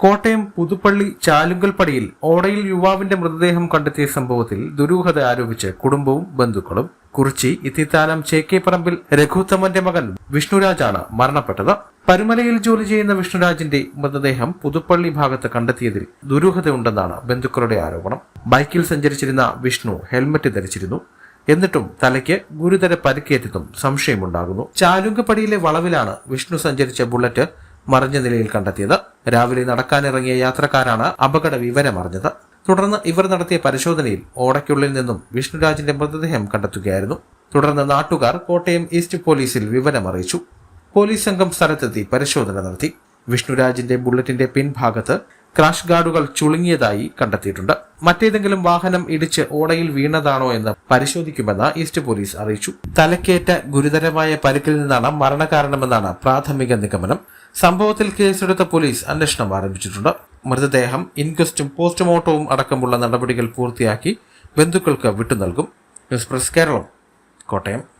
കോട്ടയം പുതുപ്പള്ളി ചാലുങ്കൽപ്പടിയിൽ ഓടയിൽ യുവാവിന്റെ മൃതദേഹം കണ്ടെത്തിയ സംഭവത്തിൽ ദുരൂഹത ആരോപിച്ച് കുടുംബവും ബന്ധുക്കളും കുറിച്ചി ഇത്തിത്താനം ചേക്കേപ്പറമ്പിൽ രഘുത്തമന്റെ മകൻ വിഷ്ണുരാജാണ് മരണപ്പെട്ടത്. പരുമലയിൽ ജോലി ചെയ്യുന്ന വിഷ്ണുരാജിന്റെ മൃതദേഹം പുതുപ്പള്ളി ഭാഗത്ത് കണ്ടെത്തിയതിൽ ദുരൂഹതയുണ്ടെന്നാണ് ബന്ധുക്കളുടെ ആരോപണം. ബൈക്കിൽ സഞ്ചരിച്ചിരുന്ന വിഷ്ണു ഹെൽമറ്റ് ധരിച്ചിരുന്നു. എന്നിട്ടും തലയ്ക്ക് ഗുരുതര പരിക്കേറ്റതും സംശയമുണ്ടാകുന്നു. ചാലുങ്കപ്പടിയിലെ വളവിലാണ് വിഷ്ണു സഞ്ചരിച്ച ബുള്ളറ്റ് മറിഞ്ഞ നിലയിൽ കണ്ടെത്തിയത്. രാവിലെ നടക്കാനിറങ്ങിയ യാത്രക്കാരാണ് അപകട വിവരമറിഞ്ഞത് തുടർന്ന് ഇവർ നടത്തിയ പരിശോധനയിൽ ഓടയ്ക്കുള്ളിൽ നിന്നും വിഷ്ണുരാജിന്റെ മൃതദേഹം കണ്ടെത്തുകയായിരുന്നു. തുടർന്ന് നാട്ടുകാർ കോട്ടയം ഈസ്റ്റ് പോലീസിൽ വിവരം അറിയിച്ചു പോലീസ് സംഘം സ്ഥലത്തെത്തി പരിശോധന നടത്തി. വിഷ്ണുരാജിന്റെ ബുള്ളറ്റിന്റെ പിൻഭാഗത്ത് ക്രാഷ് ഗാർഡുകൾ ചുളുങ്ങിയതായി കണ്ടെത്തിയിട്ടുണ്ട്. മറ്റേതെങ്കിലും വാഹനം ഇടിച്ച് ഓടയിൽ വീണതാണോ എന്ന് പരിശോധിക്കുമെന്ന് ഈസ്റ്റ് പോലീസ് അറിയിച്ചു. തലക്കേറ്റ ഗുരുതരമായ പരിക്കിൽ നിന്നാണ് മരണകാരണമെന്നാണ് പ്രാഥമിക നിഗമനം. സംഭവത്തിൽ കേസെടുത്ത പോലീസ് അന്വേഷണം ആരംഭിച്ചിട്ടുണ്ട്. മൃതദേഹം ഇൻക്വസ്റ്റും പോസ്റ്റ്മോർട്ടവും അടക്കമുള്ള നടപടികൾ പൂർത്തിയാക്കി ബന്ധുക്കൾക്ക് വിട്ടുനൽകും. News press Keralam Kottayam.